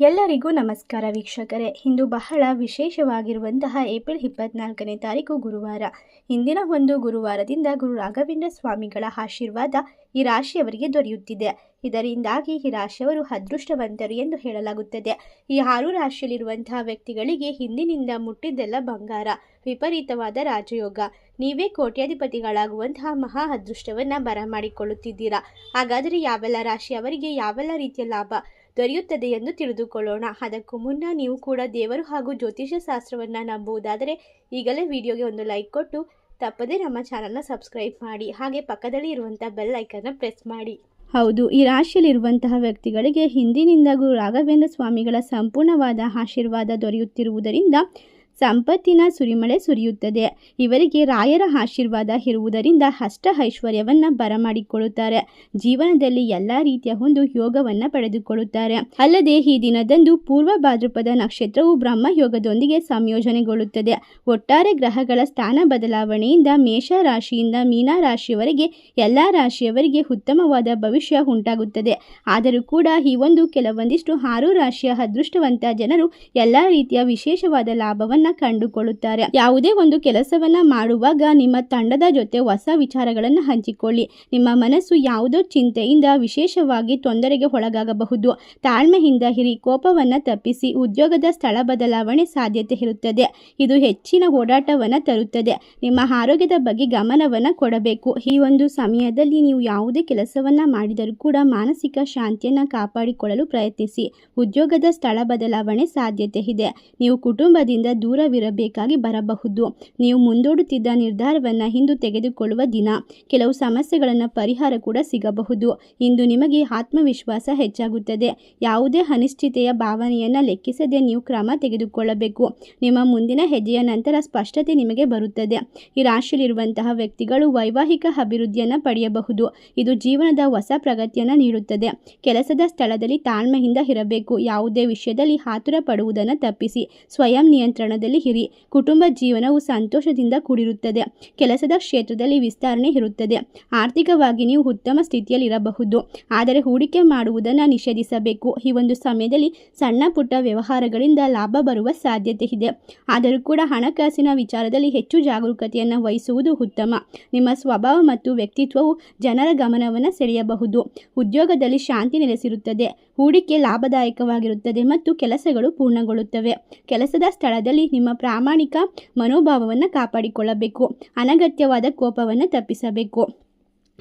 ಎಲ್ಲರಿಗೂ ನಮಸ್ಕಾರ ವೀಕ್ಷಕರೇ. ಇಂದು ಬಹಳ ವಿಶೇಷವಾಗಿರುವಂತಹ ಏಪ್ರಿಲ್ ಇಪ್ಪತ್ನಾಲ್ಕನೇ ತಾರೀಕು ಗುರುವಾರ. ಇಂದಿನ ಒಂದು ಗುರುವಾರದಿಂದ ಗುರು ರಾಘವೇಂದ್ರ ಸ್ವಾಮಿಗಳ ಆಶೀರ್ವಾದ ಈ ರಾಶಿಯವರಿಗೆ ದೊರೆಯುತ್ತಿದೆ. ಇದರಿಂದಾಗಿ ಈ ರಾಶಿಯವರು ಅದೃಷ್ಟವಂತರು ಎಂದು ಹೇಳಲಾಗುತ್ತದೆ. ಈ ಆರು ರಾಶಿಯಲ್ಲಿರುವಂತಹ ವ್ಯಕ್ತಿಗಳಿಗೆ ಹಿಂದಿನಿಂದ ಮುಟ್ಟಿದ್ದೆಲ್ಲ ಬಂಗಾರ, ವಿಪರೀತವಾದ ರಾಜಯೋಗ. ನೀವೇ ಕೋಟ್ಯಾಧಿಪತಿಗಳಾಗುವಂತಹ ಮಹಾ ಅದೃಷ್ಟವನ್ನು ಬರಮಾಡಿಕೊಳ್ಳುತ್ತಿದ್ದೀರಾ? ಹಾಗಾದರೆ ಯಾವೆಲ್ಲ ರಾಶಿಯವರಿಗೆ ಯಾವೆಲ್ಲ ರೀತಿಯ ಲಾಭ? ದೊರೆಯುತ್ತದೆ ಎಂದು ತಿಳಿದುಕೊಳ್ಳೋಣ. ಅದಕ್ಕೂ ಮುನ್ನ ನೀವು ಕೂಡ ದೇವರು ಹಾಗೂ ಜ್ಯೋತಿಷ್ಯ ಶಾಸ್ತ್ರವನ್ನು ನಂಬುವುದಾದರೆ ಈಗಲೇ ವಿಡಿಯೋಗೆ ಒಂದು ಲೈಕ್ ಕೊಟ್ಟು ತಪ್ಪದೇ ನಮ್ಮ ಚಾನಲ್ನ ಸಬ್ಸ್ಕ್ರೈಬ್ ಮಾಡಿ. ಹಾಗೆ ಪಕ್ಕದಲ್ಲಿ ಇರುವಂಥ ಬೆಲ್ ಐಕನ್ನ ಪ್ರೆಸ್ ಮಾಡಿ. ಹೌದು, ಈ ರಾಶಿಯಲ್ಲಿರುವಂತಹ ವ್ಯಕ್ತಿಗಳಿಗೆ ಹಿಂದಿನಿಂದ ಗುರು ರಾಘವೇಂದ್ರ ಸ್ವಾಮಿಗಳ ಸಂಪೂರ್ಣವಾದ ಆಶೀರ್ವಾದ ದೊರೆಯುತ್ತಿರುವುದರಿಂದ ಸಂಪತ್ತಿನ ಸುರಿಮಳೆ ಸುರಿಯುತ್ತದೆ. ಇವರಿಗೆ ರಾಯರ ಆಶೀರ್ವಾದ ಇರುವುದರಿಂದ ಅಷ್ಟ ಐಶ್ವರ್ಯವನ್ನು ಬರಮಾಡಿಕೊಳ್ಳುತ್ತಾರೆ. ಜೀವನದಲ್ಲಿ ಎಲ್ಲ ರೀತಿಯ ಒಂದು ಯೋಗವನ್ನು ಪಡೆದುಕೊಳ್ಳುತ್ತಾರೆ. ಅಲ್ಲದೆ ಈ ದಿನದಂದು ಪೂರ್ವ ಭಾದ್ರಪದ ನಕ್ಷತ್ರವು ಬ್ರಹ್ಮ ಯೋಗದೊಂದಿಗೆ ಸಂಯೋಜನೆಗೊಳ್ಳುತ್ತದೆ. ಒಟ್ಟಾರೆ ಗ್ರಹಗಳ ಸ್ಥಾನ ಬದಲಾವಣೆಯಿಂದ ಮೇಷ ರಾಶಿಯಿಂದ ಮೀನಾ ರಾಶಿಯವರೆಗೆ ಎಲ್ಲ ರಾಶಿಯವರಿಗೆ ಉತ್ತಮವಾದ ಭವಿಷ್ಯ ಉಂಟಾಗುತ್ತದೆ. ಆದರೂ ಕೂಡ ಈ ಒಂದು ಕೆಲವೊಂದಿಷ್ಟು ಆರು ರಾಶಿಯ ಅದೃಷ್ಟವಂತ ಜನರು ಎಲ್ಲ ರೀತಿಯ ವಿಶೇಷವಾದ ಲಾಭವನ್ನು ಕಂಡುಕೊಳ್ಳುತ್ತಾರೆ. ಯಾವುದೇ ಒಂದು ಕೆಲಸವನ್ನ ಮಾಡುವಾಗ ನಿಮ್ಮ ತಂಡದ ಜೊತೆ ಹೊಸ ವಿಚಾರಗಳನ್ನು ಹಂಚಿಕೊಳ್ಳಿ. ನಿಮ್ಮ ಮನಸ್ಸು ಯಾವುದೋ ಚಿಂತೆಯಿಂದ ವಿಶೇಷವಾಗಿ ತೊಂದರೆಗೆ ಒಳಗಾಗಬಹುದು. ತಾಳ್ಮೆಯಿಂದ ಹಿರಿ ಕೋಪವನ್ನ ತಪ್ಪಿಸಿ, ಉದ್ಯೋಗದ ಸ್ಥಳ ಬದಲಾವಣೆ ಸಾಧ್ಯತೆ ಇರುತ್ತದೆ. ಇದು ಹೆಚ್ಚಿನ ಓಡಾಟವನ್ನ ತರುತ್ತದೆ. ನಿಮ್ಮ ಆರೋಗ್ಯದ ಬಗ್ಗೆ ಗಮನವನ್ನ ಕೊಡಬೇಕು. ಈ ಒಂದು ಸಮಯದಲ್ಲಿ ನೀವು ಯಾವುದೇ ಕೆಲಸವನ್ನ ಮಾಡಿದರೂ ಕೂಡ ಮಾನಸಿಕ ಶಾಂತಿಯನ್ನ ಕಾಪಾಡಿಕೊಳ್ಳಲು ಪ್ರಯತ್ನಿಸಿ. ಉದ್ಯೋಗದ ಸ್ಥಳ ಬದಲಾವಣೆ ಸಾಧ್ಯತೆ ಇದೆ. ನೀವು ಕುಟುಂಬದಿಂದ ದೂರವಿರಬೇಕಾಗಿ ಬರಬಹುದು. ನೀವು ಮುಂದೂಡುತ್ತಿದ್ದ ನಿರ್ಧಾರವನ್ನು ಇಂದು ತೆಗೆದುಕೊಳ್ಳುವ ದಿನ. ಕೆಲವು ಸಮಸ್ಯೆಗಳನ್ನು ಪರಿಹಾರ ಕೂಡ ಸಿಗಬಹುದು. ಇಂದು ನಿಮಗೆ ಆತ್ಮವಿಶ್ವಾಸ ಹೆಚ್ಚಾಗುತ್ತದೆ. ಯಾವುದೇ ಅನಿಶ್ಚಿತೆಯ ಭಾವನೆಯನ್ನು ಲೆಕ್ಕಿಸದೆ ನೀವು ಕ್ರಮ ತೆಗೆದುಕೊಳ್ಳಬೇಕು. ನಿಮ್ಮ ಮುಂದಿನ ಹೆಜ್ಜೆಯ ನಂತರ ಸ್ಪಷ್ಟತೆ ನಿಮಗೆ ಬರುತ್ತದೆ. ಈ ರಾಶಿಯಲ್ಲಿರುವಂತಹ ವ್ಯಕ್ತಿಗಳು ವೈವಾಹಿಕ ಅಭಿವೃದ್ಧಿಯನ್ನು ಪಡೆಯಬಹುದು. ಇದು ಜೀವನದ ಹೊಸ ಪ್ರಗತಿಯನ್ನು ನೀಡುತ್ತದೆ. ಕೆಲಸದ ಸ್ಥಳದಲ್ಲಿ ತಾಳ್ಮೆಯಿಂದ ಇರಬೇಕು. ಯಾವುದೇ ವಿಷಯದಲ್ಲಿ ಆತುರ ಪಡುವುದನ್ನು ತಪ್ಪಿಸಿ. ಸ್ವಯಂ ನಿಯಂತ್ರಣದಲ್ಲಿ ಇರಿ ಕುಟುಂಬ ಜೀವನವು ಸಂತೋಷದಿಂದ ಕೂಡಿರುತ್ತದೆ. ಕೆಲಸದ ಕ್ಷೇತ್ರದಲ್ಲಿ ವಿಸ್ತರಣೆ ಇರುತ್ತದೆ. ಆರ್ಥಿಕವಾಗಿ ನೀವು ಉತ್ತಮ ಸ್ಥಿತಿಯಲ್ಲಿರಬಹುದು. ಆದರೆ ಹೂಡಿಕೆ ಮಾಡುವುದನ್ನು ನಿಷೇಧಿಸಬೇಕು. ಈ ಒಂದು ಸಮಯದಲ್ಲಿ ಸಣ್ಣ ಪುಟ್ಟ ವ್ಯವಹಾರಗಳಿಂದ ಲಾಭ ಬರುವ ಸಾಧ್ಯತೆ ಇದೆ. ಆದರೂ ಕೂಡ ಹಣಕಾಸಿನ ವಿಚಾರದಲ್ಲಿ ಹೆಚ್ಚು ಜಾಗರೂಕತೆಯನ್ನು ವಹಿಸುವುದು ಉತ್ತಮ. ನಿಮ್ಮ ಸ್ವಭಾವ ಮತ್ತು ವ್ಯಕ್ತಿತ್ವವು ಜನರ ಗಮನವನ್ನು ಸೆಳೆಯಬಹುದು. ಉದ್ಯೋಗದಲ್ಲಿ ಶಾಂತಿ ನೆಲೆಸಿರುತ್ತದೆ. ಹೂಡಿಕೆ ಲಾಭದಾಯಕವಾಗಿರುತ್ತದೆ ಮತ್ತು ಕೆಲಸಗಳು ಪೂರ್ಣಗೊಳ್ಳುತ್ತವೆ. ಕೆಲಸದ ಸ್ಥಳದಲ್ಲಿ ನಿಮ್ಮ ಪ್ರಾಮಾಣಿಕ ಮನೋಭಾವವನ್ನು ಕಾಪಾಡಿಕೊಳ್ಳಬೇಕು. ಅನಗತ್ಯವಾದ ಕೋಪವನ್ನು ತಪ್ಪಿಸಬೇಕು.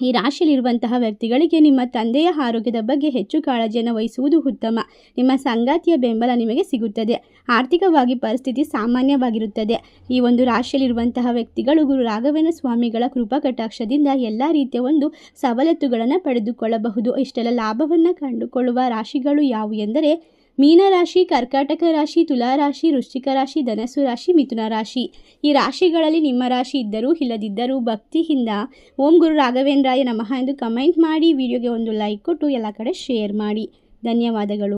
ಈ ರಾಶಿಯಲ್ಲಿರುವಂತಹ ವ್ಯಕ್ತಿಗಳಿಗೆ ನಿಮ್ಮ ತಂದೆಯ ಆರೋಗ್ಯದ ಬಗ್ಗೆ ಹೆಚ್ಚು ಕಾಳಜಿಯನ್ನು ವಹಿಸುವುದು ಉತ್ತಮ. ನಿಮ್ಮ ಸಂಗಾತಿಯ ಬೆಂಬಲ ನಿಮಗೆ ಸಿಗುತ್ತದೆ. ಆರ್ಥಿಕವಾಗಿ ಪರಿಸ್ಥಿತಿ ಸಾಮಾನ್ಯವಾಗಿರುತ್ತದೆ. ಈ ಒಂದು ರಾಶಿಯಲ್ಲಿರುವಂತಹ ವ್ಯಕ್ತಿಗಳು ಗುರು ರಾಘವೇಂದ್ರ ಸ್ವಾಮಿಗಳ ಕೃಪಾ ಕಟಾಕ್ಷದಿಂದ ಎಲ್ಲ ರೀತಿಯ ಒಂದು ಸವಲತ್ತುಗಳನ್ನು ಪಡೆದುಕೊಳ್ಳಬಹುದು. ಇಷ್ಟೆಲ್ಲ ಲಾಭವನ್ನು ಕಂಡುಕೊಳ್ಳುವ ರಾಶಿಗಳು ಯಾವುವು ಎಂದರೆ ಮೀನರಾಶಿ, ಕರ್ಕಾಟಕ ರಾಶಿ ತುಲಾರಾಶಿ ವೃಶ್ಚಿಕ ರಾಶಿ, ಧನಸ್ಸು ರಾಶಿ, ಮಿಥುನ ರಾಶಿ. ಈ ರಾಶಿಗಳಲ್ಲಿ ನಿಮ್ಮ ರಾಶಿ ಇದ್ದರೂ ಇಲ್ಲದಿದ್ದರೂ ಭಕ್ತಿಯಿಂದ ಓಂ ಗುರು ರಾಘವೇಂದ್ರಾಯ ನಮಃ ಎಂದು ಕಮೆಂಟ್ ಮಾಡಿ, ವಿಡಿಯೋಗೆ ಒಂದು ಲೈಕ್ ಕೊಟ್ಟು ಎಲ್ಲ ಕಡೆ ಶೇರ್ ಮಾಡಿ. ಧನ್ಯವಾದಗಳು.